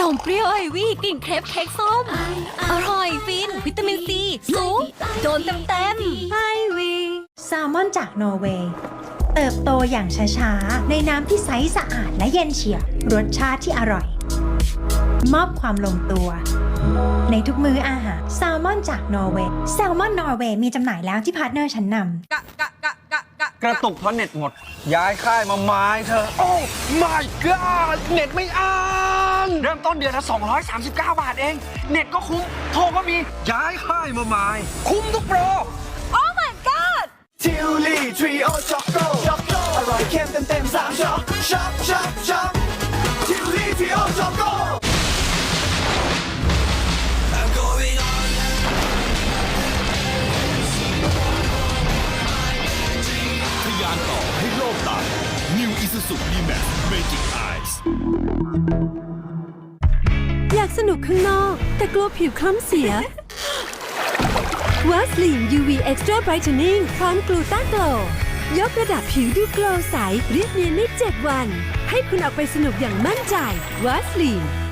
นมเปรี้ยวไอวี่กลิ่นเครปเค้กส้ม อร่อยฟิน วิตามินซีสูงโดนเต็มเต็มๆไอวี่แซลมอนจากนอร์เวย์เติบโตอย่างช้าๆ ในน้ำที่ใสสะอาดและเย็นเฉียบรสชาติที่อร่อย มอบความลงตัว ในทุกมื้ออาหารแซลมอนจากนอร์เวย์แซลมอนนอร์เวย์มีจำหน่ายแล้วที่พาร์ทเนอร์ชั้นนำกระตุกเพราะเน็ตหมด ย้ายค่ายมาไม้เธอ โอ้ my god เน็ตไม่อ้า ง เริ่มต้นเดือนละ 239 บาทเอง เน็ตก็คุ้ม โทรก็มี ย้ายค่ายมาไม้คุ้มทุกโปรทิวลี่ทริโอช็อกโกช็อกโกอร่อยเค็มเต็มเต็มสามช็อปช็อปช็อปช็อปทิวลี่ทริโอช็อกโก I'm going on ทะยานต่อให้โลกตาย New Isuzu D-Max Magic Eyes อยาก สนุกข้างนอก แต่กลัวผิวคล้ำเสียวาสลีน UV Extra Brightening พร้อมกลูต้าโกลยกระดับผิวดูโกลใสเรียบเนียนใน 7 วัน ให้คุณออกไปสนุกอย่างมั่นใจวาสลีน